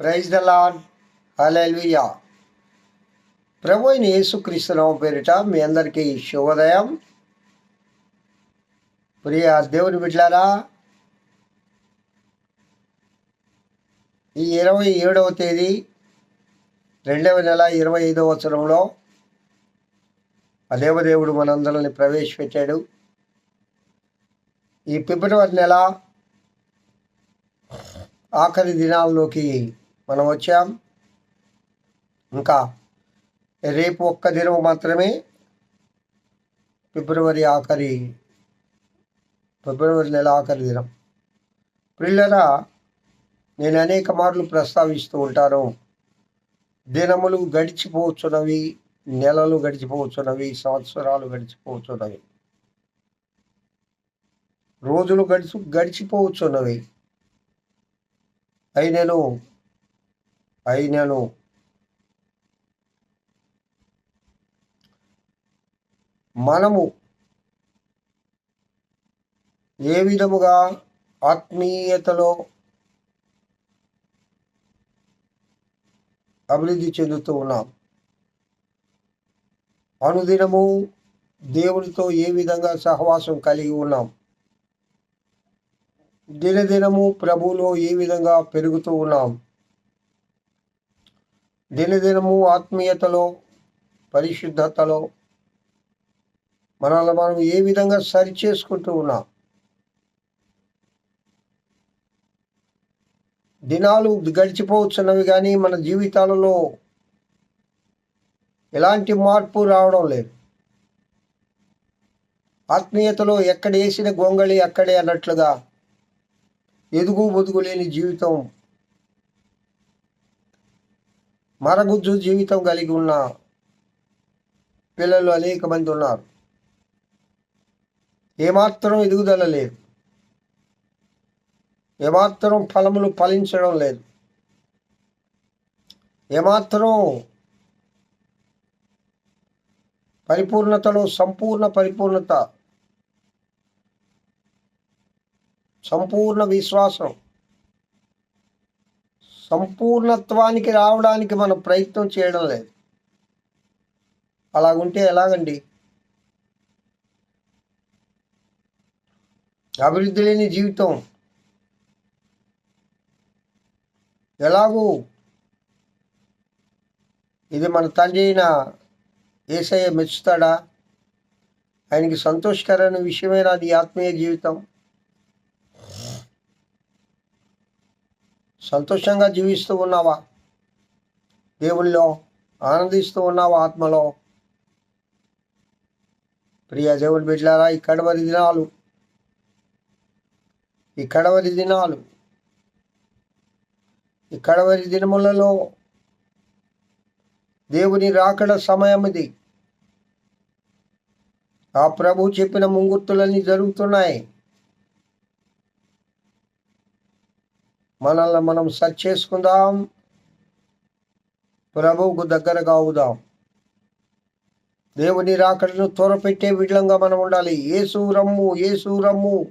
Praise the Lord హల్లెలూయా ప్రభు అయిన యేసుక్రీస్తునామ పేరిట మీ అందరికీ శుభోదయం. ప్రియ దేవుని బిడ్డారా ఈ ఇరవై ఏడవ తేదీ రెండవ నెల ఇరవై ఐదవ సంవత్సరంలో ఆ దేవదేవుడు మనందరిని ప్రవేశపెట్టాడు. ఈ ఫిబ్రవరి నెల ఆఖరి దినాల్లోకి మనం వచ్చాం. ఇంకా రేపు ఒక్క దినం మాత్రమే ఫిబ్రవరి ఆఖరి ఫిబ్రవరి నెల ఆఖరి దినం. పిల్లరా నేను అనేక మార్లు ప్రస్తావిస్తూ ఉంటాను. దినములు గడిచిపోవచ్చున్నవి నెలలు గడిచిపోవచ్చున్నవి సంవత్సరాలు గడిచిపోవచ్చున్నవి రోజులు గడిచి గడిచిపోవచ్చున్నవి అయినను అయినను మనము ఏ విధముగా ఆత్మీయతలో అభివృద్ధి చెందుతూ ఉన్నాం? అనుదినము దేవునితో ఏ విధంగా సహవాసం కలిగి ఉన్నాం? దినదినము ప్రభువులో ఏ విధంగా పెరుగుతూ ఉన్నాం? దినదినము ఆత్మీయతలో పరిశుద్ధతలో మనల్ని మనం ఏ విధంగా సరి చేసుకుంటూ ఉన్నాం? దినాలు గడిచిపోవచ్చున్నవి కానీ మన జీవితాలలో ఎలాంటి మార్పు రావడం లేదు. ఆత్మీయతలో ఎక్కడ వేసిన గొంగళి అక్కడే అన్నట్లుగా ఎదుగు బొదుగు లేని జీవితం మరగుజ్జు జీవితం కలిగి ఉన్న పిల్లలు అనేక మంది ఉన్నారు. ఏమాత్రం ఎదుగుదల లేదు. ఏమాత్రం ఫలములు ఫలించడం లేదు. ఏమాత్రం పరిపూర్ణతలో సంపూర్ణ పరిపూర్ణత సంపూర్ణ విశ్వాసం సంపూర్ణత్వానికి రావడానికి మనం ప్రయత్నం చేయడం లేదు. అలాగుంటే ఎలాగండి? అభివృద్ధి లేని జీవితం. ఎలాగూ ఇది మన తండ్రి అయిన ఏసయ్య మెచ్చుతాడా? ఆయనకి సంతోషకరమైన విషయమైన అది ఆత్మీయ జీవితం. సంతోషంగా జీవిస్తూ ఉన్నావా? దేవుల్లో ఆనందిస్తూ ఉన్నావా ఆత్మలో? ప్రియ దేవుని బిడ్డారా ఈ కడవరి దినాలు ఈ కడవరి దినాలు ఈ కడవరి దినములలో దేవుని రాకడ సమయం ఇది ఆ ప్రభు చెప్పిన ముంగుర్తులన్నీ జరుగుతున్నాయి. మనల్ని మనం సర్చ్ చేసుకుందాం. ప్రభువుకు దగ్గరగా అవుదాం. దేవుని రాకడను త్వరపెట్టే విధంగా మనం ఉండాలి. ఏసు రమ్ము ఏసు రమ్ము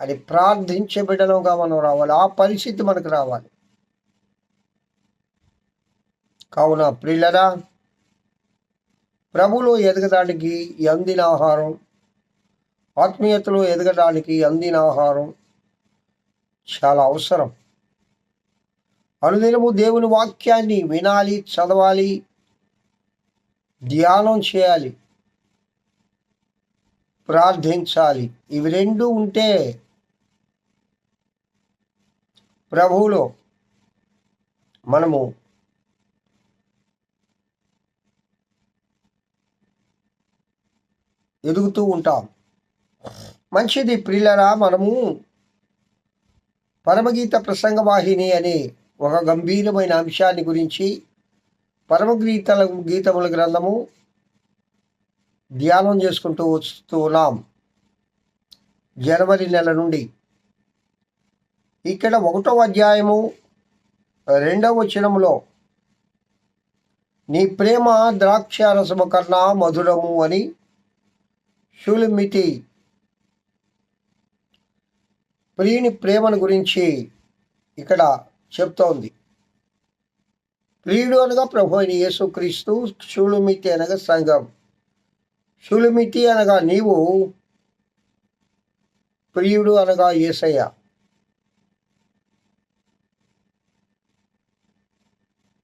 అని ప్రార్థించే బిడ్డలుగా మనం రావాలి. ఆ పరిస్థితి మనకు రావాలి. కావున ప్రిల్లరా ప్రభులో ఎదగడానికి అందిన ఆహారం ఆత్మీయతలో ఎదగడానికి అందిన ఆహారం చాలా అవసరం. అనుదినము దేవుని వాక్యాన్ని వినాలి చదవాలి ధ్యానం చేయాలి ప్రార్థించాలి. ఇవి రెండు ఉంటే ప్రభువులో మనము ఎదుగుతూ ఉంటాం. మంచిది ప్రియులరా మనము పరమగీత ప్రసంగ వాహిని అనే ఒక గంభీరమైన అంశాన్ని గురించి పరమగీతల గీతముల గ్రంథము ధ్యానం చేసుకుంటూ వస్తున్నాం జనవరి నెల నుండి. ఇక్కడ ఒకటో అధ్యాయము రెండవ వచనములో నీ ప్రేమ ద్రాక్ష రసము కన్నా మధురము అని షులిమితి ప్రియుని ప్రేమను గురించి ఇక్కడ చెప్తోంది. ప్రియుడు అనగా ప్రభు అయిన యేసుక్రీస్తు షులుమితి అనగా సంఘం. షులుమితి అనగా నీవు ప్రియుడు అనగా యేసయ్య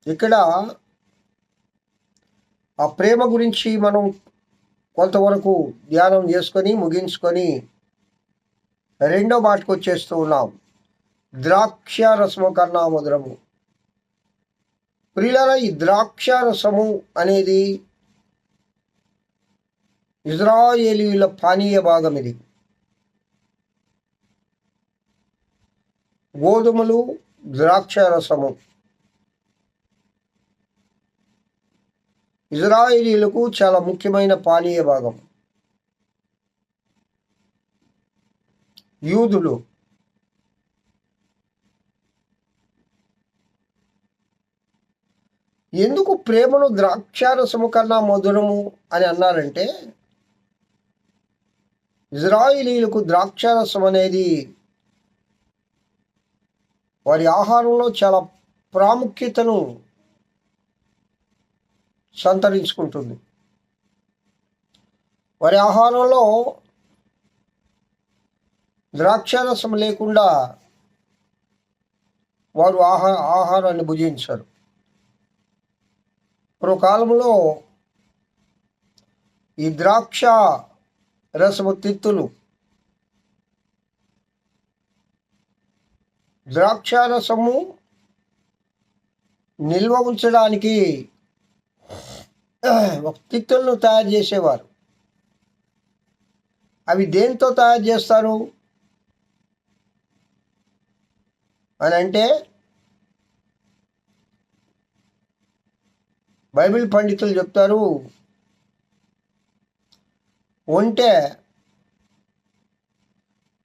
ఇక్కడ ఆ ప్రేమ గురించి మనం కొంతవరకు ధ్యానం చేసుకొని ముగించుకొని రెండో మాటకు వచ్చేస్తూ ఉన్నాం. ద్రాక్ష రసము కన్నా మధురము ప్రియుల ఈ ద్రాక్ష రసము అనేది ఇజ్రాయేలీల పానీయ భాగం ఇది. గోధుమలు ద్రాక్ష రసము ఇజ్రాయేలీలకు చాలా ముఖ్యమైన పానీయ భాగం. యూదులు. ఎందుకు ప్రేమను ద్రాక్షారసము కన్నా మధురము అని అన్నారంటే ఇజ్రాయిలీలకు ద్రాక్షారసం అనేది వారి ఆహారంలో చాలా ప్రాముఖ్యతను సంతరించుకుంటుంది. వారి ఆహారంలో ద్రాక్షారసం లేకుండా వారు ఆహా ఆహారాన్ని భుజించరు. పూర్వకాలంలో ఈ ద్రాక్ష రసము తిత్తులు ద్రాక్ష రసము నిల్వ ఉంచడానికి ఒక తిత్తులను తయారు చేసేవారు. అవి దేంతో తయారు చేస్తారు? అని అంటే బైబిల్ పండితులు చెప్తారు ఒంటె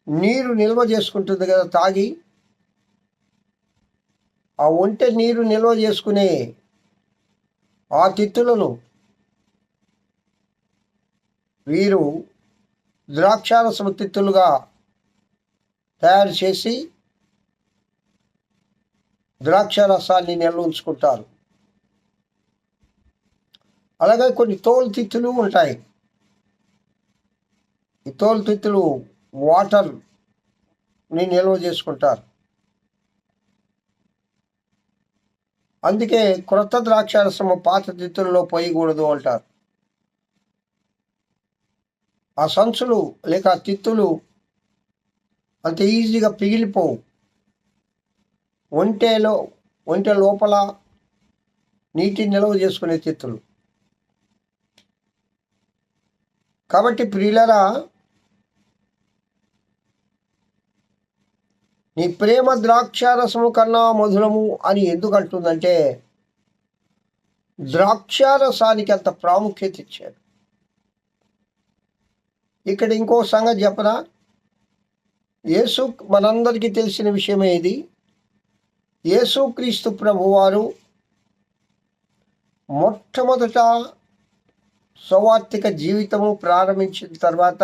నీరు నిల్వ చేసుకుంటుంది కదా తాగి ఆ ఒంటె నీరు నిల్వ చేసుకునే ఆ తిత్తులను వీరు ద్రాక్షారసము తిత్తులుగా తయారు చేసి ద్రాక్ష రసాన్ని నిల్వ ఉంచుకుంటారు అలాగే కొన్ని తోలుతిత్తులు ఉంటాయి. ఈ తోలుతిత్తులు వాటర్ని నిల్వ చేసుకుంటారు. అందుకే క్రొత్త ద్రాక్షారసము పాత తిత్తుల్లో పోయకూడదు అంటారు. ఆ సంచులు లేక తిత్తులు అంత ఈజీగా పిగిలిపోవు. ఒంటెలో ఒంటె లోపల నీటి నిల్వ చేసుకునే తిత్తులు కాబట్టి ప్రియులరా నీ ప్రేమ ద్రాక్షారసము కన్నా మధురము అని ఎందుకు అంటుందంటే ద్రాక్షారసానికి అంత ప్రాముఖ్యత ఇచ్చారు. ఇక్కడ ఇంకో సంగతి చెప్పరా యేసు మనందరికీ తెలిసిన విషయమే ఇది. యేసుక్రీస్తు ప్రభువారు మొట్టమొదట సౌవార్తిక జీవితము ప్రారంభించిన తర్వాత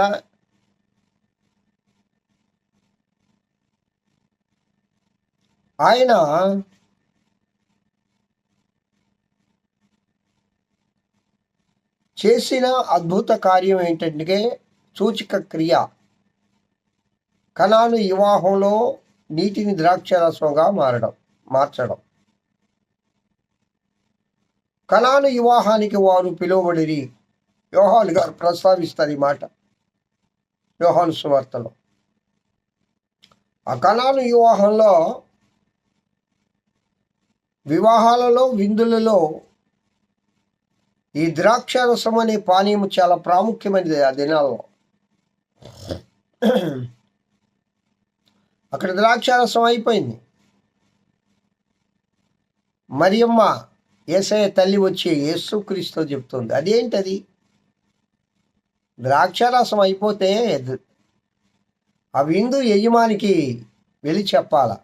ఆయన చేసిన అద్భుత కార్యం ఏంటంటే సూచిక క్రియ. కణాలు వివాహంలో నీటిని ద్రాక్షరసంగా మారడం. మార్చడం. కళాను వివాహానికి వారు పిలువబడిరి. యోహాన్ గారు ప్రస్తావిస్తారు ఈ మాట. యోహాను సువార్తలో. ఆ కళాను వివాహంలో వివాహాలలో విందులలో ఈ ద్రాక్షరసం అనే పానీయం చాలా ప్రాముఖ్యమైనది ఆ దినాల్లో. అక్కడ ద్రాక్షారసం అయిపోయింది. మరియమ్మ ఏసయ తల్లి వచ్చి యేసుక్రీస్తు చెప్తుంది. అదేంటది? ద్రాక్షారసం అయిపోతే ఆ విందు యజమానికి వెళ్ళి చెప్పాల.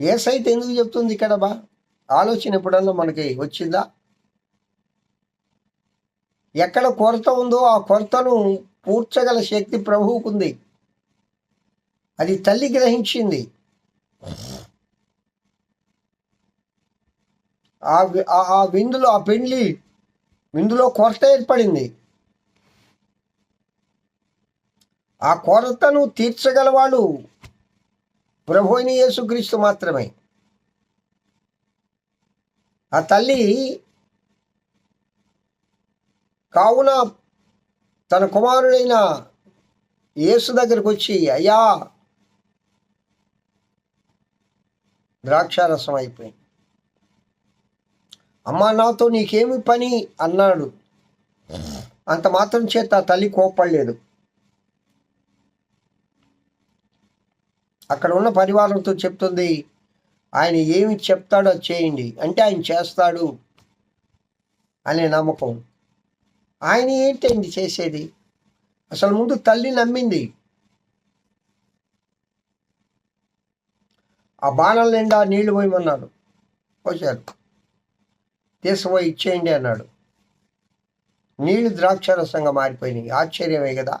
ఏసైతే ఎందుకు చెప్తుంది ఇక్కడ బా? ఆలోచన ఎప్పుడన్నా మనకి వచ్చిందా? ఎక్కడ కొరత ఉందో ఆ కొరతను పూడ్చగల శక్తి ప్రభువుకుంది. అది తల్లి గ్రహించింది. ఆ ఆ- విందులో ఆ పెండ్లి విందులో కొరత ఏర్పడింది. ఆ కొరతను తీర్చగలవాడు ప్రభుని యేసుక్రీస్తు మాత్రమే. ఆ తల్లి కావున తన కుమారుడైన యేసు దగ్గరకు వచ్చి అయ్యా ద్రాక్షారసం అయిపోయింది. అమ్మా నాతో నీకేమి పని? అన్నాడు. అంత మాత్రం చేత ఆ తల్లి కోప్పడలేదు. అక్కడ ఉన్న పరివారంతో చెప్తుంది ఆయన ఏమి చెప్తాడో అది చేయండి. అంటే ఆయన చేస్తాడు అనే నమ్మకం. ఆయన ఏంటండి చేసేది? అసలు ముందు తల్లి నమ్మింది. ఆ బాణాల నిండా నీళ్ళు పోయమన్నాడు. పోశారు. తీసుకుపోయి ఇచ్చేయండి అన్నాడు. నీళ్ళు ద్రాక్షారసంగా మారిపోయినాయి ఆశ్చర్యమే కదా.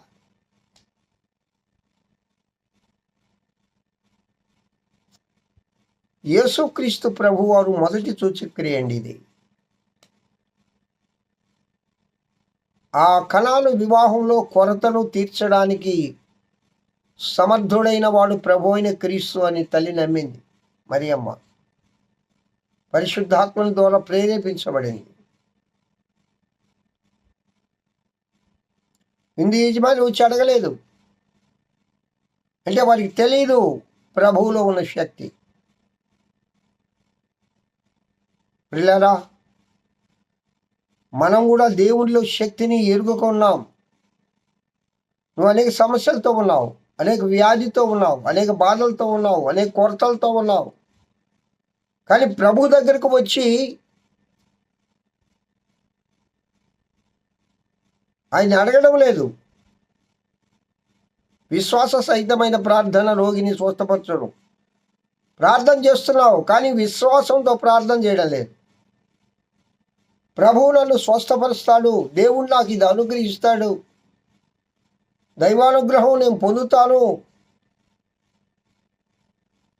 యేసుక్రీస్తు ప్రభు వారు మొదటి సూచక్రియ అండి ఇది. ఆ కణాలు వివాహంలో కొరతను తీర్చడానికి సమర్థుడైన వాడు ప్రభు అయిన క్రీస్తు అని తల్లి నమ్మింది. మరి అమ్మ ద్వారా ప్రేరేపించబడింది. ఇందు యజమాని వచ్చి అడగలేదు. అంటే వారికి తెలియదు ప్రభువులో ఉన్న శక్తి. పిల్లరా మనం కూడా దేవునిలో శక్తిని ఎరుగుకున్నాం నువ్వు అనేక సమస్యలతో ఉన్నావు. అనేక వ్యాధితో ఉన్నావు అనేక బాధలతో ఉన్నావు అనేక కొరతలతో ఉన్నావు. కానీ ప్రభు దగ్గరకు వచ్చి ఆయన అడగడం లేదు. విశ్వాస సహితమైన ప్రార్థన రోగిని స్వస్థపరచడం. ప్రార్థన చేస్తున్నావు కానీ విశ్వాసంతో ప్రార్థన చేయడం లేదు. ప్రభువు నన్ను స్వస్థపరుస్తాడు దేవుడు నాకు ఇది అనుగ్రహిస్తాడు. దైవానుగ్రహం నేను పొందుతాను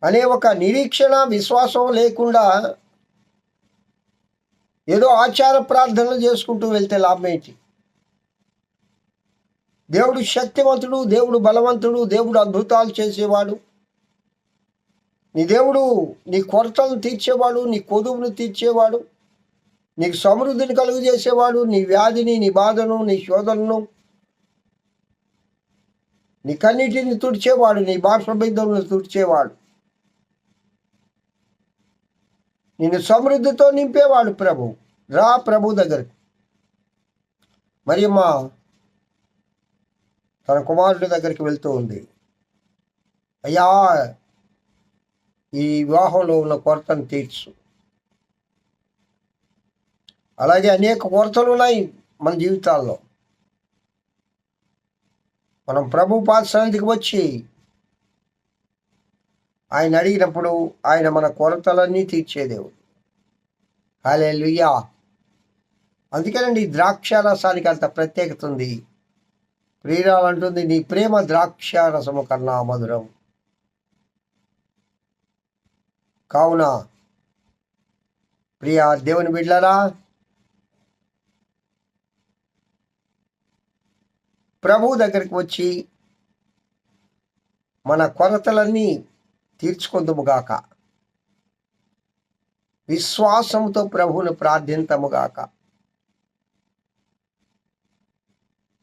అనే ఒక నిరీక్షణ విశ్వాసం లేకుండా ఏదో ఆచార ప్రార్థనలు చేసుకుంటూ వెళ్తే లాభం ఏంటి? దేవుడు శక్తివంతుడు దేవుడు బలవంతుడు దేవుడు అద్భుతాలు చేసేవాడు. నీ దేవుడు నీ కొరతలను తీర్చేవాడు నీ కొదువును తీర్చేవాడు. నీకు సమృద్ధిని కలుగు చేసేవాడు నీ వ్యాధిని నీ బాధను నీ శోధనను నీ కన్నిటిని తుడిచేవాడు నీ బాష్పబిందువులను తుడిచేవాడు. నిన్ను సమృద్ధితో నింపేవాడు ప్రభు. రా ప్రభు దగ్గరకు. మరి మా తన కుమారుడి దగ్గరికి వెళ్తూ ఉంది. అయ్యా ఈ వివాహంలో ఉన్న కొరతను తీర్చు. అలాగే అనేక కొరతలు ఉన్నాయి మన జీవితాల్లో. మనం ప్రభు పాఠశాలకి వచ్చి ఆయన అడిగినప్పుడు ఆయన మన కొరతలన్నీ తీర్చేదేవుడు హాలే లుయ్యా అందుకేనండి ద్రాక్ష రసానికి అంత ప్రత్యేకత ఉంది. ప్రియురాలంటుంది నీ ప్రేమ ద్రాక్ష రసము కన్నా మధురం. కావున ప్రియా దేవుని బిడ్లరా ప్రభు దగ్గరికి వచ్చి మన కొరతలన్నీ తీర్చుకుందుముగాక. విశ్వాసంతో ప్రభువును ప్రార్థింతముగాక.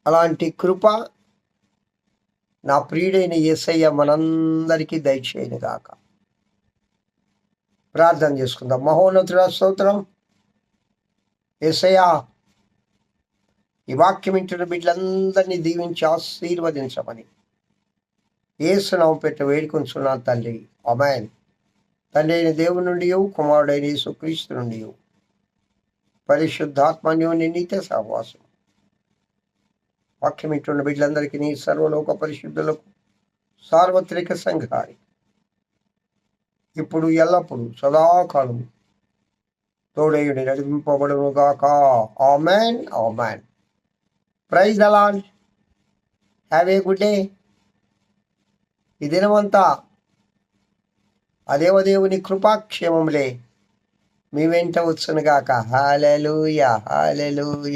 అలాంటి కృప నా ప్రియుడైన యేసయ్య మనందరికీ దయచేయను గాక ప్రార్థన చేసుకుందాం. మహోన్నతుడ స్తోత్రం. యేసయ్య ఈ వాక్యం ఇంటున్న బిడ్డలందరినీ దీవించి ఆశీర్వదించమని. ఏసునామం పెట్టి వేడుకొంచున్నాను తండ్రి. అమాయన్ తండ్రి అయిన దేవుని నుండి కుమారుడైన యేసుక్రీస్తు నుండి పరిశుద్ధాత్మన్యోని నిత్య సహవాసం. వాక్యం ఇంటున్న బిడ్డలందరికీ నీ సర్వలోక పరిశుద్ధులకు సార్వత్రిక సంఘానికి ఇప్పుడు ఎల్లప్పుడు సదాకాలం తోడయుడి నడిపింపబడును గాక ఆమెన్ amen. Praise the Lord have a good day. ఈ దినమంతా అదేవదేవుని కృపాక్షేమములే మీ వెంట వచ్చునుగాక. Hallelujah hallelujah